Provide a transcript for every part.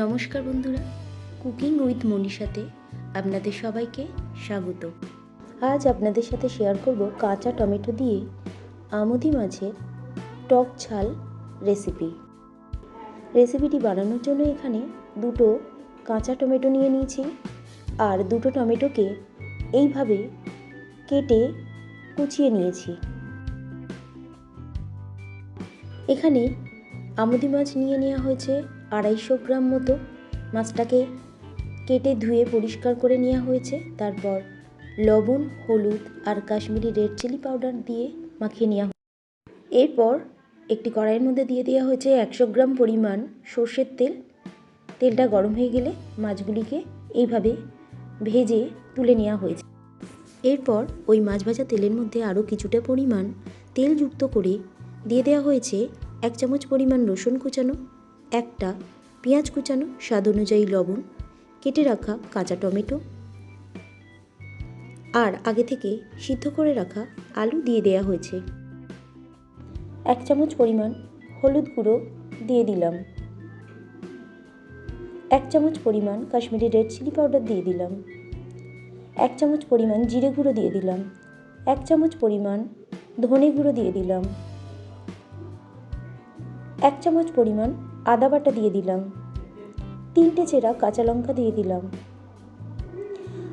নমস্কার বন্ধুরা cooking with মনীষাতে আপনাদের সবাইকে স্বাগত। আজ আপনাদের সাথে শেয়ার করব কাঁচা টমেটো দিয়ে আমুদি মাছের টক ঝাল রেসিপি রেসিপিটি বানানোর জন্য এখানে দুটো কাঁচা টমেটো নিয়ে নিয়েছি, আর দুটো টমেটোকে এইভাবে কেটে কুচিয়ে নিয়েছি। এখানে আমুদি মাছ নিয়ে নেওয়া হয়েছে আড়াইশো গ্রাম মতো। মাছটাকে কেটে ধুয়ে পরিষ্কার করে নেওয়া হয়েছে। তারপর লবণ, হলুদ আর কাশ্মীরি রেড চিলি পাউডার দিয়ে মাখিয়ে নেওয়া হয়েছে। এরপর একটি কড়াইয়ের মধ্যে দিয়ে দেওয়া হয়েছে একশো গ্রাম পরিমাণ সর্ষের তেল। তেলটা গরম হয়ে গেলে মাছগুলিকে এইভাবে ভেজে তুলে নেওয়া হয়েছে। এরপর ওই মাছ ভাজা তেলের মধ্যে আরও কিছুটা পরিমাণ তেল যুক্ত করে দিয়ে দেওয়া হয়েছে এক চামচ পরিমাণ রসুন কুচানো, একটা পেঁয়াজ কুচানো, স্বাদ অনুযায়ী লবণ, কেটে রাখা কাঁচা টমেটো আর আগে থেকে সিদ্ধ করে রাখা আলু দিয়ে দেওয়া হয়েছে। এক চামচ পরিমাণ হলুদ গুঁড়ো দিয়ে দিলাম। এক চামচ পরিমাণ কাশ্মীরি রেড চিলি পাউডার দিয়ে দিলাম। এক চামচ পরিমাণ জিরে গুঁড়ো দিয়ে দিলাম। এক চামচ পরিমাণ ধনে গুঁড়ো দিয়ে দিলাম। এক চামচ পরিমাণ আদা বাটা দিয়ে দিলাম। তিনটে চেরা কাঁচা লঙ্কা দিয়ে দিলাম।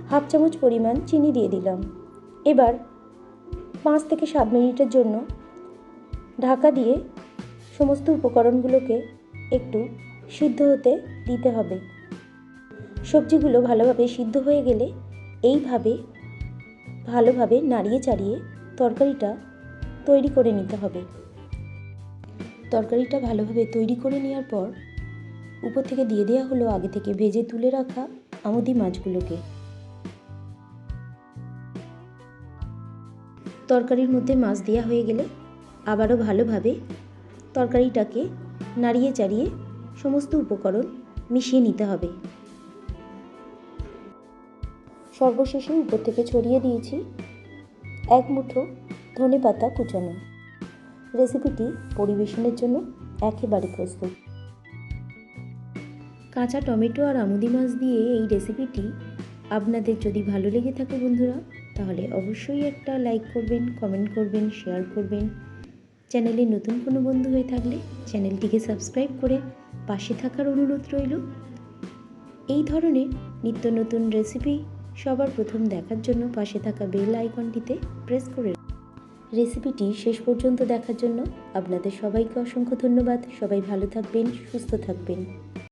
হাফ চামচ পরিমাণ চিনি দিয়ে দিলাম। এবার পাঁচ থেকে সাত মিনিটের জন্য ঢাকা দিয়ে সমস্ত উপকরণগুলোকে একটু সিদ্ধ হতে দিতে হবে। সবজিগুলো ভালোভাবে সিদ্ধ হয়ে গেলে এইভাবে ভালোভাবে নাড়িয়ে চাড়িয়ে তরকারিটা তৈরি করে নিতে হবে। তরকারিটা ভালোভাবে তৈরি করে নেওয়ার পর উপর থেকে দিয়ে দেওয়া হলো আগে থেকে ভেজে তুলে রাখা আমুদি মাছগুলোকে। তরকারির মধ্যে মাছ দেওয়া হয়ে গেলে আবারও ভালোভাবে তরকারিটাকে নাড়িয়ে চাড়িয়ে সমস্ত উপকরণ মিশিয়ে নিতে হবে। সর্বশেষে উপর থেকে ছড়িয়ে দিয়েছি এক মুঠো ধনে পাতা কুচানো। রেসিপিটি পরিবেশনের জন্য একেবারে প্রস্তুত। কাঁচা টমেটো আর আমুদি মাছ দিয়ে এই রেসিপিটি আপনাদের যদি ভালো লেগে থাকে বন্ধুরা, তাহলে অবশ্যই একটা লাইক করবেন, কমেন্ট করবেন, শেয়ার করবেন। চ্যানেলে নতুন কোনো বন্ধু হয়ে থাকলে চ্যানেলটিকে সাবস্ক্রাইব করে পাশে থাকার অনুরোধ রইল। এই ধরনের নিত্য নতুন রেসিপি সবার প্রথম দেখার জন্য পাশে থাকা বেল আইকনটিতে প্রেস করে রেসিপিটি শেষ পর্যন্ত দেখার জন্য আপনাদের সবাইকে অসংখ্য ধন্যবাদ। সবাই ভালো থাকবেন সুস্থ থাকবেন।